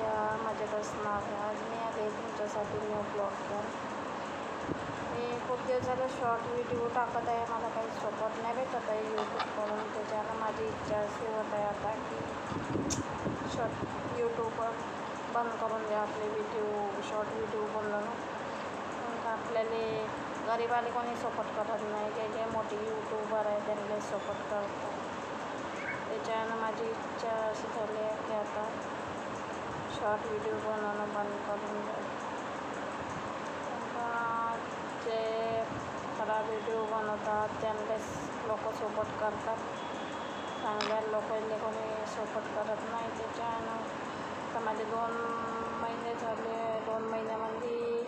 तुमच्या मजेत असणार आज मी आले तुमच्यासाठी न्यू ब्लॉगवर मी खूप दिवस झालं शॉर्ट व्हिडिओ टाकत आहे. मला काही सपोर्ट नाही भेटत आहे यूट्यूबकडून त्याच्यानं माझी इच्छा अशी होत आहे आता की शॉर्ट यूट्यूबवर बंद करून द्या आपले व्हिडिओ शॉर्ट व्हिडिओ बनवणं आपल्याला गरीबाला कोणी सपोर्ट करत नाही. जे जे मोठे यूट्यूबर आहे त्यांना सपोर्ट करतात. त्याच्यानं माझी इच्छा अशी झाली आहे की आता शॉर्ट व्हिडिओ बनवणं बंद करून द्या जे खराब व्हिडिओ बनवतात त्यांनाच लोक सपोर्ट करतात चांगल्या लोकांना कोणी सपोर्ट करत नाही त्याच्यानं तर माझे दोन महिने झाले दोन महिन्यामध्ये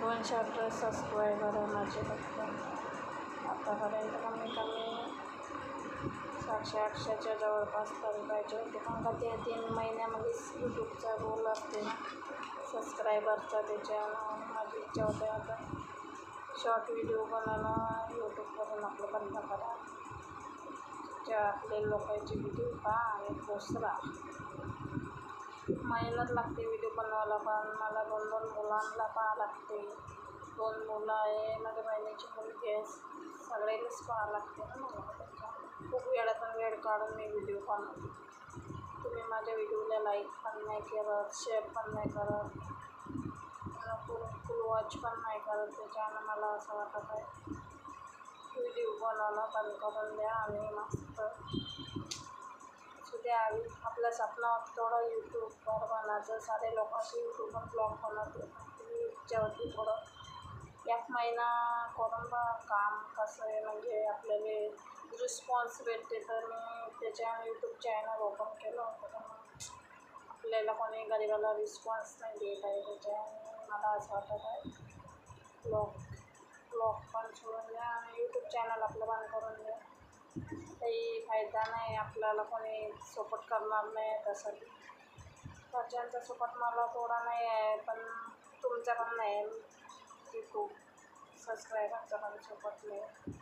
दोनशे अठरा सबस्क्रायबर आहे माझे फक्त सातशे आठशेच्या जवळपास तरी पाहिजे होते. पण का ते तीन महिन्यामध्येच यूट्यूबचा रोल असते ना. सबस्क्रायबरचा त्याच्यानं माझी इच्छा होते आता शॉर्ट व्हिडिओ बनवणं यूट्यूबवरून आपलं बंद करा. ज्या आपले लोकांचे व्हिडिओ पहा आणि पोसरा मेहनत लागते व्हिडिओ बनवायला पण मला दोन दोन मुलांना पाहा लागते. दोन मुलं आहे माझ्या बहिणीची मुलगी आहे. सगळ्यांनीच पाहा लागते ना मला. खूप वेळातून वेळ काढून मी व्हिडिओ बनवते तुम्ही माझ्या व्हिडिओला लाईक पण नाही करत शेअर पण नाही करत. फुल फुल वॉच पण नाही करत त्याच्यानं मला असं वाटत आहे. व्हिडिओ बनवणं बंद करून द्या आणि मस्त. सुद्या आपलं स्वप्न थोडं यूट्यूबवर बनायचं सारे लोक असे यूट्यूबवर ब्लॉग बनवते तुम्ही इच्छा होती थोडं एक महिना करून बा काम कसं आहे. म्हणजे आपल्याला रिस्पॉन्स भेटते तर मी त्याच्या यूट्यूब चॅनल ओपन केलं होतं. तर आपल्याला कोणी गरीबाला रिस्पॉन्स नाही देत आहे. त्याच्या मला असं वाटत आहे. ब्लॉग ब्लॉग पण सोडून द्या आणि यूट्यूब चॅनल आपलं बंद करून द्या. काही फायदा नाही. आपल्याला कोणी सपोर्ट करणार नाही तसं घरच्यांचा सपोर्ट मला थोडा नाही आहे पण तुमचा पण नाही. आहे यूट्यूब सबस्क्रायबरचा पण सपोर्ट नाही.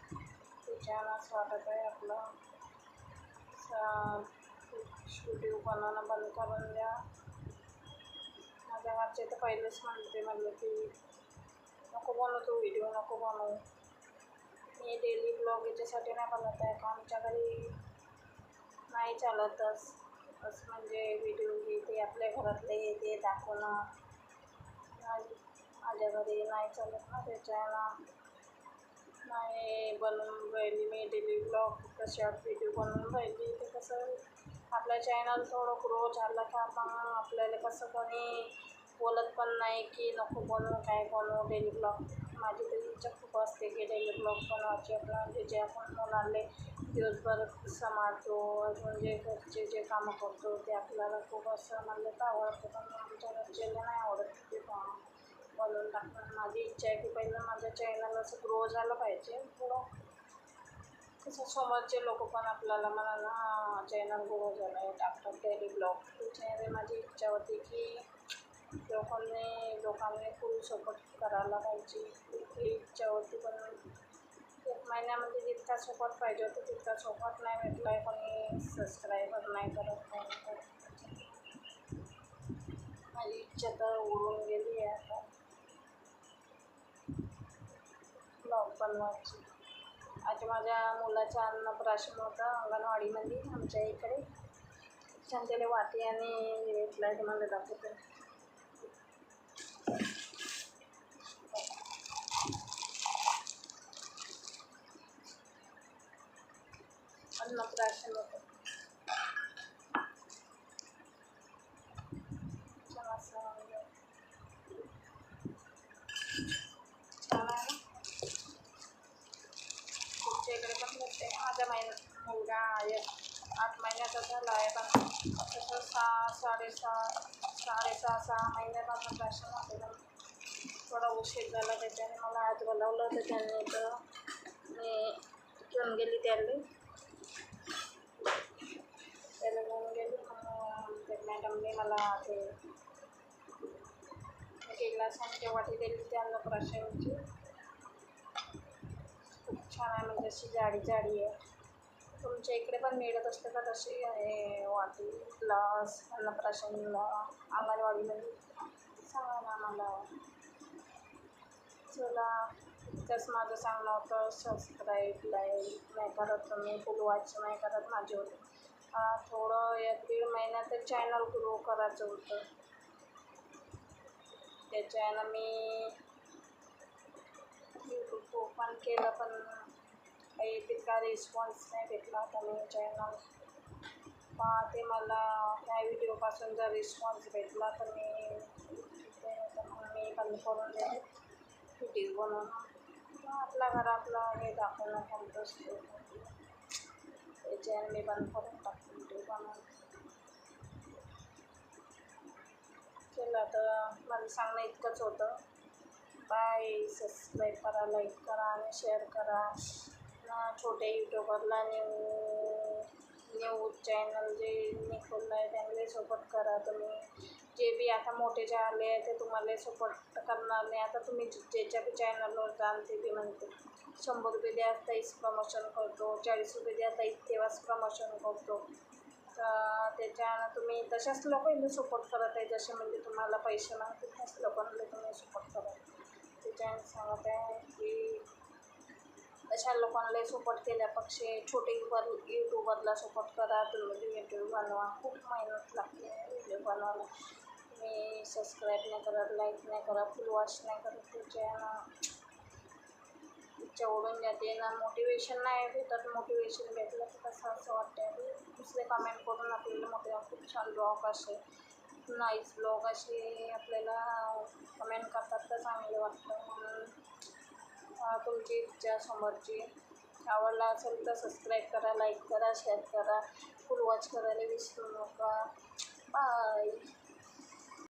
त्याच्यानं असं वाटत आहे आपलं. शूटिंग बनवणं बंद करून द्या. माझ्या घरचे तर पहिलेच म्हणते म्हणलं की नको बनवू तू व्हिडिओ नको बनवू मी डेली ब्लॉग याच्यासाठी नाही बनवत आहे का आमच्या घरी नाही चालतच असं म्हणजे व्हिडिओ घेते आपल्या घरातले हे ते दाखवणं. माझ्या घरी नाही चालत ना त्याच्यानं. नाही बनवून राहिली मी डेली ब्लॉग शॉर्ट व्हिडिओ बनवून राहिली. ते कसं आपला चॅनल थोडं ग्रो झालं का मग आपल्याला कसं कोणी बोलत पण नाही की नको बनवू काय बनवू डेली ब्लॉग माझी तर इच्छा खूप असते की डेली ब्लॉग बनवायची. आपलं म्हणजे जे आपण मुलांना दिवसभर सांभाळतो अजून जे म्हणजे घरचे जे कामं करतो ते आपल्याला खूप असं म्हणलं तर आवडतं. पण आमच्या घरच्याला नाही आवडत ते काम बनवून टाकणं माझी इच्छा आहे की पहिलं माझं चॅनल असं ग्रो झालं पाहिजे. थोडं तसं समोरचे लोक पण आपल्याला मला हां चॅनल ग्रो झालं आहे टाकतात डेली ब्लॉग त्याच्यामध्ये माझी इच्छा होती की लोकांनी लोकांनी फुल सपोर्ट करायला पाहिजे. ही इच्छा होती पण एक महिन्यामध्ये जितका सपोर्ट पाहिजे होता तितका सपोर्ट नाही भेटला आहे कोणी सबस्क्रायबर नाही करत नाही माझी इच्छा तर उडून गेली आहे आता ब्लॉग बनवायची आज माझ्या मुलाचा अन्नप्राशन होतं अंगणवाडीमध्ये आमच्या इकडे. छान त्याला वाटी आणि भेटला तुम्हाला दाखवते. अन्नप्राशन होतं छान असं म्हणजे छान आहे ना तुमच्या इकडे पण भेटते. माझा महिन्यात मुलगा आहे. आठ महिन्याचा झाला आहे. पण तसं सहा साडेसहा साडेसहा सहा महिन्यापासून राशन होते पण थोडा उशीर झाला त्याच्याने मला आज बोलावलं होतं. त्यांनी तर मी घेऊन गेली त्याला. त्याला घेऊन गेली. मग ते मॅडमने मला ते एक ग्लास आणि वाटी दिली. त्यांना प्राशन खूप छान आहे म्हणजे अशी जाडी जाडी आहे. तुमच्या इकडे पण मिळत असते का तशी आहे वाटी ग्लास अन्नप्राशनला अंगणवाडीमध्ये सांगा ना मला चला इतकंच माझं सांगणं होतं. सबस्क्राईब लाईक नाही करत तुम्ही फुल वॉच नाही करत माझे होते थोडं एक दीड महिन्यात चॅनल ग्रो करायचं होतं. त्याच्यानं मी यूट्यूब ओपन केलं पण काही तितका रिस्पॉन्स नाही भेटला होता मी चॅनल ते मला त्या व्हिडिओपासून जर रिस्पॉन्स भेटला तर मी ते तर मी बंद करून देते व्हिडिओ बनवणं आपल्या घरातला हे दाखवणं चालत असतो ते चॅनल मी बंद करून टाकते व्हिडिओ बनवून. चला तर माझं सांगणं इतकंच होतं. बाय सबस्क्राईब करा लाईक करा आणि शेअर करा. छोट्या यूट्यूबरला न्यू न्यूज चॅनल जे मी खोललं आहे त्यांना सपोर्ट करा तुम्ही. जे बी आता मोठे जे आले आहे ते तुम्हाला सपोर्ट करणार नाही. आता तुम्ही ज्याच्या बी चॅनलवर जाल ते बी म्हणते. शंभर रुपये द्या ताईच प्रमोशन करतो. चाळीस रुपये द्या ताईच तेव्हाच प्रमोशन करतो. तर त्याच्यानं तुम्ही तशाच लोकांना सपोर्ट करत आहे जसे म्हणजे तुम्हाला पैसे मागते त्याच लोकांना तुम्ही सपोर्ट करत त्याच्यानं सांगत आहे की अशा लोकांना सपोर्ट केल्यापेक्षा छोटे युबर यूट्यूबरला सपोर्ट करा तुम्ही व्हिडिओ बनवा. खूप मेहनत लागते व्हिडिओ बनवायला. मी सबस्क्राईब नाही करत लाईक नाही करत फुल वॉच नाही करत त्याच्यानं इच्छा ओढून जाते. ना मोटिवेशन नाही भेटत मोटिवेशन भेटलं तर कसं असं वाटतं दुसरे कमेंट करून आपल्याला मोठे खूप छान ब्लॉग असे नाईस ब्लॉग असे आपल्याला कमेंट करतात तर चांगलं वाटतं. तुमची इच्छा समोरची. आवडला असेल तर सबस्क्राईब करा लाईक करा शेअर करा. फुल वॉच करायला विसरू नका. बाय